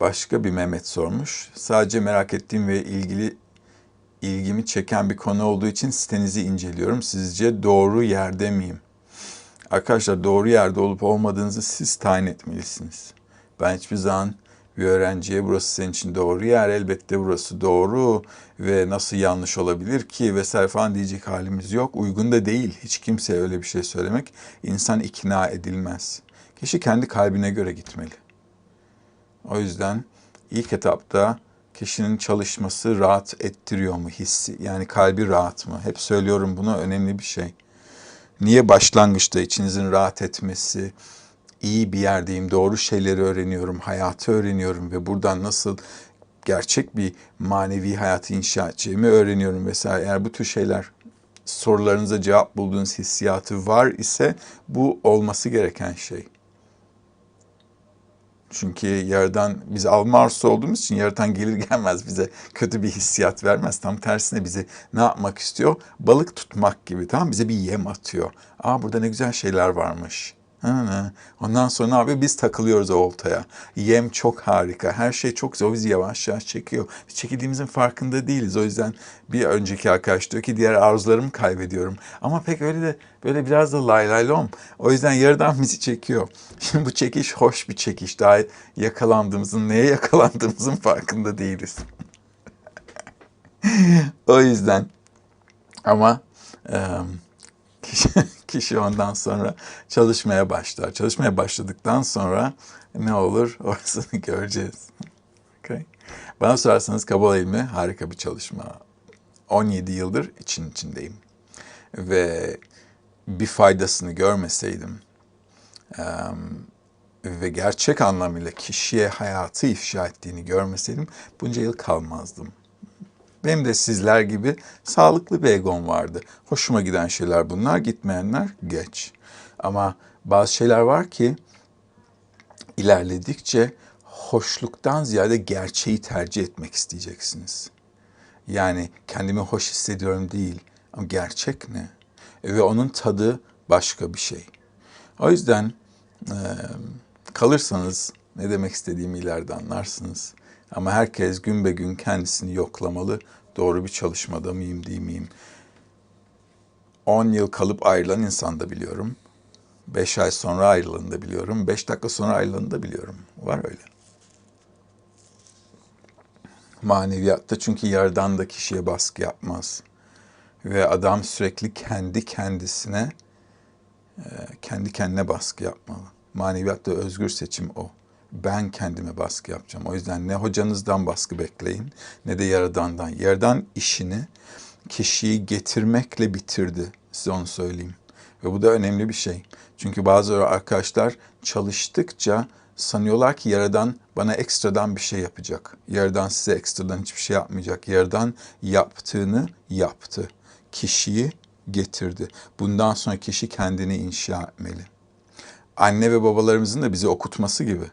Başka bir Mehmet sormuş. Sadece merak ettiğim ve ilgili ilgimi çeken bir konu olduğu için sitenizi inceliyorum. Sizce doğru yerde miyim? Arkadaşlar doğru yerde olup olmadığınızı siz tayin etmelisiniz. Ben hiçbir zaman bir öğrenciye burası senin için doğru yer, elbette burası doğru ve nasıl yanlış olabilir ki vesaire falan diyecek halimiz yok. Uygun da değil. Hiç kimseye öyle bir şey söylemek. İnsan ikna edilmez. Kişi kendi kalbine göre gitmeli. O yüzden ilk etapta kişinin çalışması rahat ettiriyor mu hissi? Yani kalbi rahat mı? Hep söylüyorum bunu önemli bir şey. Niye başlangıçta içinizin rahat etmesi, iyi bir yerdeyim, doğru şeyleri öğreniyorum, hayatı öğreniyorum ve buradan nasıl gerçek bir manevi hayatı inşa edeceğimi öğreniyorum vesaire. Eğer bu tür şeyler sorularınıza cevap bulduğunuz hissiyatı var ise bu olması gereken şey. Çünkü yerden biz alma arzusu olduğumuz için yerden gelir gelmez bize kötü bir hissiyat vermez. Tam tersine bizi ne yapmak istiyor? Balık tutmak gibi tamam bize bir yem atıyor. Aa burada ne güzel şeyler varmış. Ondan sonra ne yapıyor? Biz takılıyoruz o oltaya. Yem çok harika. Her şey çok. O bizi yavaş yavaş çekiyor. Biz çekildiğimizin farkında değiliz. O yüzden bir önceki arkadaş diyor ki diğer arzularımı kaybediyorum. Ama pek öyle de böyle biraz da lay lay lom. O yüzden yarıdan bizi çekiyor. Şimdi bu çekiş hoş bir çekiş. Daha yakalandığımızın, neye yakalandığımızın farkında değiliz. o yüzden ama kişi, ondan sonra çalışmaya başlar. Çalışmaya başladıktan sonra ne olur orasını göreceğiz. Okay. Bana sorarsanız Kabul ilmi harika bir çalışma. 17 yıldır için içindeyim. Ve bir faydasını görmeseydim um, ve gerçek anlamıyla kişiye hayatı ifşa ettiğini görmeseydim bunca yıl kalmazdım. Benim de sizler gibi sağlıklı bir egom vardı. Hoşuma giden şeyler bunlar, gitmeyenler geç. Ama bazı şeyler var ki ilerledikçe hoşluktan ziyade gerçeği tercih etmek isteyeceksiniz. Yani kendimi hoş hissediyorum değil ama gerçek ne? Ve onun tadı başka bir şey. O yüzden e, kalırsanız ne demek istediğimi ileride anlarsınız. Ama herkes gün be gün kendisini yoklamalı. Doğru bir çalışmada mıyım değil miyim? 10 yıl kalıp ayrılan insan da biliyorum. 5 ay sonra ayrılanı da biliyorum. 5 dakika sonra ayrılanı da biliyorum. Var öyle. Maneviyatta çünkü yerden da kişiye baskı yapmaz. Ve adam sürekli kendi kendisine, kendi kendine baskı yapmalı. Maneviyatta özgür seçim o ben kendime baskı yapacağım. O yüzden ne hocanızdan baskı bekleyin ne de yaradandan. Yaradan işini kişiyi getirmekle bitirdi. Size onu söyleyeyim. Ve bu da önemli bir şey. Çünkü bazı arkadaşlar çalıştıkça sanıyorlar ki yaradan bana ekstradan bir şey yapacak. Yaradan size ekstradan hiçbir şey yapmayacak. Yaradan yaptığını yaptı. Kişiyi getirdi. Bundan sonra kişi kendini inşa etmeli. Anne ve babalarımızın da bizi okutması gibi.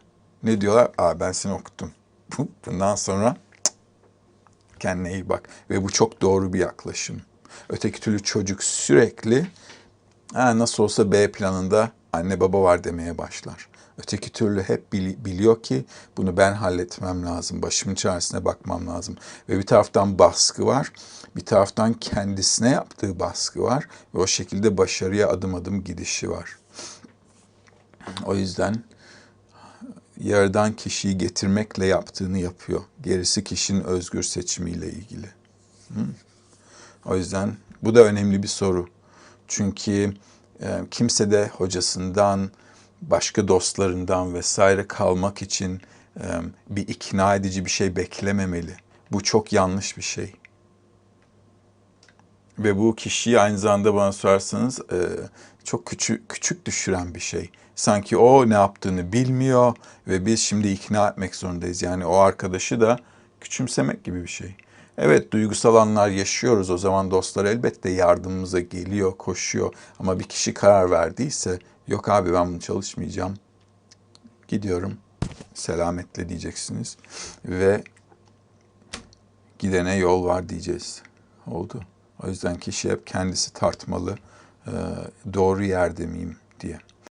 Ne diyorlar? Aa ben seni okuttum. Bundan sonra kendine iyi bak. Ve bu çok doğru bir yaklaşım. Öteki türlü çocuk sürekli ha, nasıl olsa B planında anne baba var demeye başlar. Öteki türlü hep biliyor ki bunu ben halletmem lazım. Başımın çaresine bakmam lazım. Ve bir taraftan baskı var. Bir taraftan kendisine yaptığı baskı var. Ve o şekilde başarıya adım adım gidişi var. O yüzden yaradan kişiyi getirmekle yaptığını yapıyor. Gerisi kişinin özgür seçimiyle ilgili. O yüzden bu da önemli bir soru. Çünkü e, kimse de hocasından, başka dostlarından vesaire kalmak için e, bir ikna edici bir şey beklememeli. Bu çok yanlış bir şey. Ve bu kişiyi aynı zamanda bana sorarsanız e, çok küçük, küçük düşüren bir şey. Sanki o ne yaptığını bilmiyor ve biz şimdi ikna etmek zorundayız. Yani o arkadaşı da küçümsemek gibi bir şey. Evet duygusal anlar yaşıyoruz. O zaman dostlar elbette yardımımıza geliyor, koşuyor. Ama bir kişi karar verdiyse yok abi ben bunu çalışmayacağım. Gidiyorum. Selametle diyeceksiniz. Ve gidene yol var diyeceğiz. Oldu. O yüzden kişi hep kendisi tartmalı. Doğru yerde miyim diye.